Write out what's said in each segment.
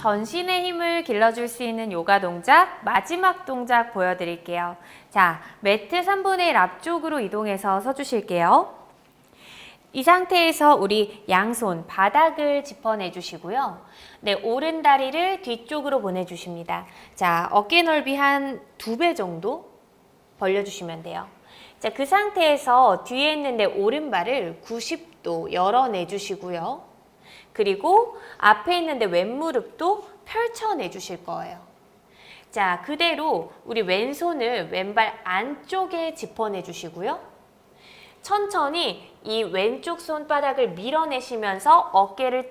전신의 힘을 길러줄 수 있는 요가 동작 마지막 동작 보여드릴게요. 자, 매트 3분의 1 앞쪽으로 이동해서 서주실게요. 이 상태에서 우리 양손 바닥을 짚어내 주시고요. 네, 오른 다리를 뒤쪽으로 보내주십니다. 자, 어깨 넓이 한 두 배 정도 벌려주시면 돼요. 자, 그 상태에서 뒤에 있는 내 오른발을 90도 열어내 주시고요. 그리고 앞에 있는 내 왼무릎도 펼쳐내 주실 거예요. 자, 그대로 우리 왼손을 왼발 안쪽에 짚어내 주시고요. 천천히 이 왼쪽 손바닥을 밀어내시면서 어깨를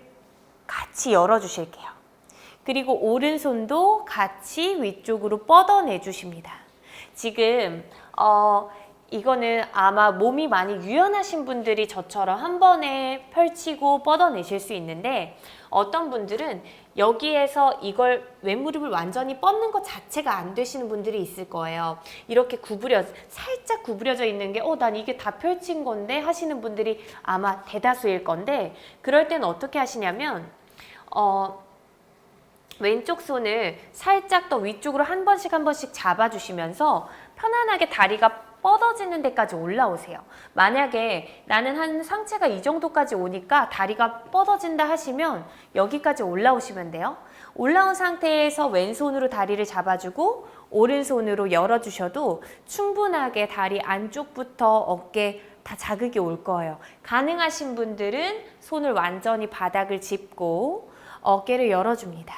같이 열어주실게요. 그리고 오른손도 같이 위쪽으로 뻗어내 주십니다. 지금 어, 이거는 아마 몸이 많이 유연하신 분들이 저처럼 한 번에 펼치고 뻗어내실 수 있는데 어떤 분들은 여기에서 이걸 왼무릎을 완전히 뻗는 것 자체가 안 되시는 분들이 있을 거예요. 이렇게 구부려 살짝 구부려져 있는 게 어 난 이게 다 펼친 건데 하시는 분들이 아마 대다수일 건데 그럴 때는 어떻게 하시냐면 어 왼쪽 손을 살짝 더 위쪽으로 한 번씩 한 번씩 잡아주시면서 편안하게 다리가 뻗어지는 데까지 올라오세요. 만약에 나는 한 상체가 이 정도까지 오니까 다리가 뻗어진다 하시면 여기까지 올라오시면 돼요. 올라온 상태에서 왼손으로 다리를 잡아주고 오른손으로 열어주셔도 충분하게 다리 안쪽부터 어깨 다 자극이 올 거예요. 가능하신 분들은 손을 완전히 바닥을 짚고 어깨를 열어줍니다.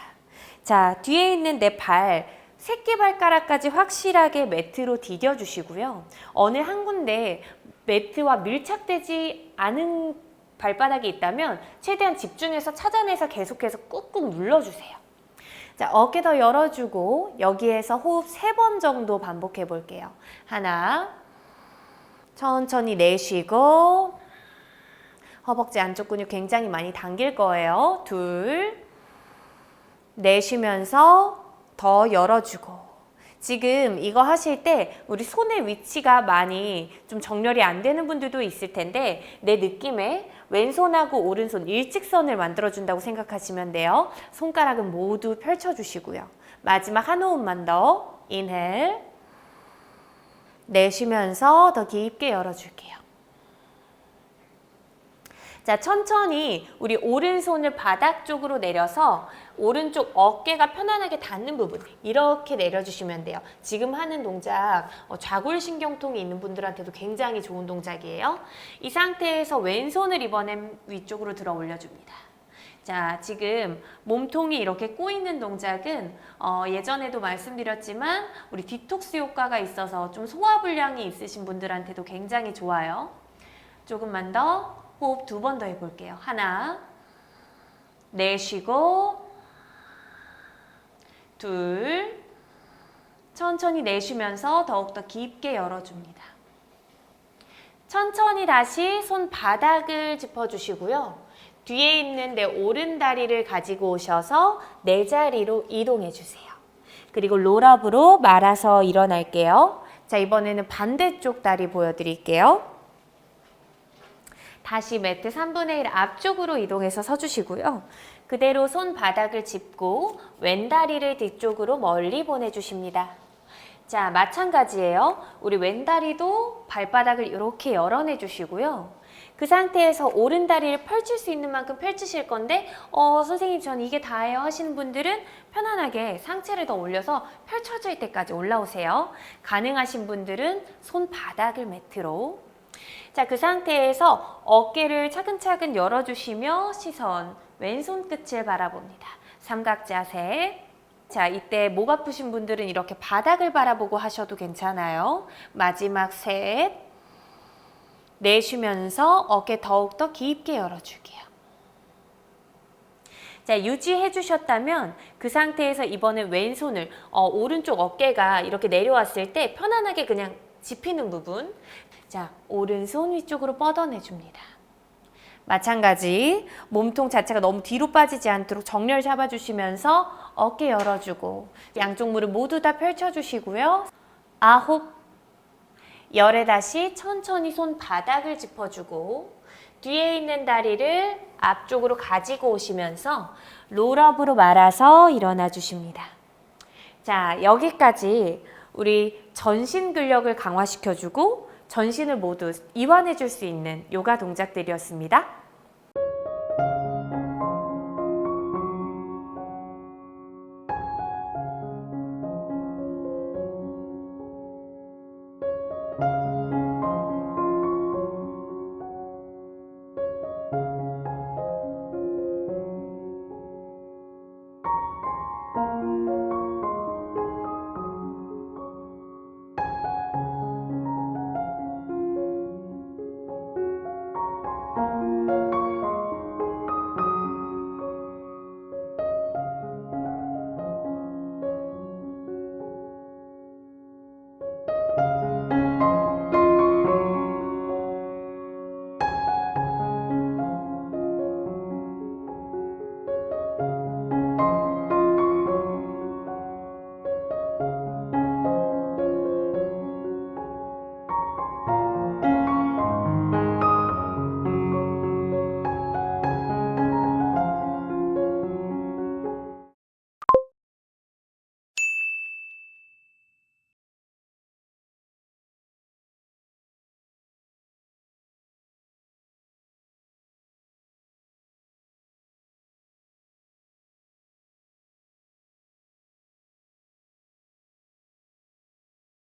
자, 뒤에 있는 내 발, 새끼 발가락까지 확실하게 매트로 디뎌 주시고요. 어느 한 군데 매트와 밀착되지 않은 발바닥이 있다면 최대한 집중해서 찾아내서 계속해서 꾹꾹 눌러주세요. 자, 어깨 더 열어주고 여기에서 호흡 세 번 정도 반복해 볼게요. 하나, 천천히 내쉬고 허벅지 안쪽 근육 굉장히 많이 당길 거예요. 둘, 내쉬면서 더 열어주고 지금 이거 하실 때 우리 손의 위치가 많이 좀 정렬이 안 되는 분들도 있을 텐데 내 느낌에 왼손하고 오른손 일직선을 만들어준다고 생각하시면 돼요. 손가락은 모두 펼쳐주시고요. 마지막 한 호흡만 더 인헬 내쉬면서 더 깊게 열어줄게요. 자, 천천히 우리 오른손을 바닥 쪽으로 내려서 오른쪽 어깨가 편안하게 닿는 부분 이렇게 내려주시면 돼요. 지금 하는 동작 어, 좌골신경통이 있는 분들한테도 굉장히 좋은 동작이에요. 이 상태에서 왼손을 이번엔 위쪽으로 들어 올려줍니다. 자, 지금 몸통이 이렇게 꼬이는 동작은 어, 예전에도 말씀드렸지만 우리 디톡스 효과가 있어서 좀 소화불량이 있으신 분들한테도 굉장히 좋아요. 조금만 더 호흡 두 번 더 해볼게요. 하나, 내쉬고, 둘, 천천히 내쉬면서 더욱더 깊게 열어줍니다. 천천히 다시 손바닥을 짚어주시고요. 뒤에 있는 내 오른 다리를 가지고 오셔서 내 자리로 이동해 주세요. 그리고 롤업으로 말아서 일어날게요. 자, 이번에는 반대쪽 다리 보여드릴게요. 다시 매트 3분의 1 앞쪽으로 이동해서 서주시고요. 그대로 손바닥을 짚고 왼다리를 뒤쪽으로 멀리 보내주십니다. 자, 마찬가지예요. 우리 왼다리도 발바닥을 이렇게 열어내 주시고요. 그 상태에서 오른 다리를 펼칠 수 있는 만큼 펼치실 건데 어, 선생님 전 이게 다예요 하시는 분들은 편안하게 상체를 더 올려서 펼쳐질 때까지 올라오세요. 가능하신 분들은 손바닥을 매트로 자, 그 상태에서 어깨를 차근차근 열어주시며 시선 왼손 끝을 바라봅니다. 삼각 자세. 자, 이때 목 아프신 분들은 이렇게 바닥을 바라보고 하셔도 괜찮아요. 마지막 셋. 내쉬면서 어깨 더욱더 깊게 열어줄게요. 자, 유지해 주셨다면 그 상태에서 이번엔 왼손을 어, 오른쪽 어깨가 이렇게 내려왔을 때 편안하게 그냥 짚히는 부분. 자, 오른손 위쪽으로 뻗어내 줍니다. 마찬가지 몸통 자체가 너무 뒤로 빠지지 않도록 정렬 잡아주시면서 어깨 열어주고 양쪽 무릎 모두 다 펼쳐주시고요. 아홉, 열에 다시 천천히 손 바닥을 짚어주고 뒤에 있는 다리를 앞쪽으로 가지고 오시면서 롤업으로 말아서 일어나 주십니다. 자, 여기까지 우리 전신 근력을 강화시켜주고 전신을 모두 이완해 줄 수 있는 요가 동작들이었습니다.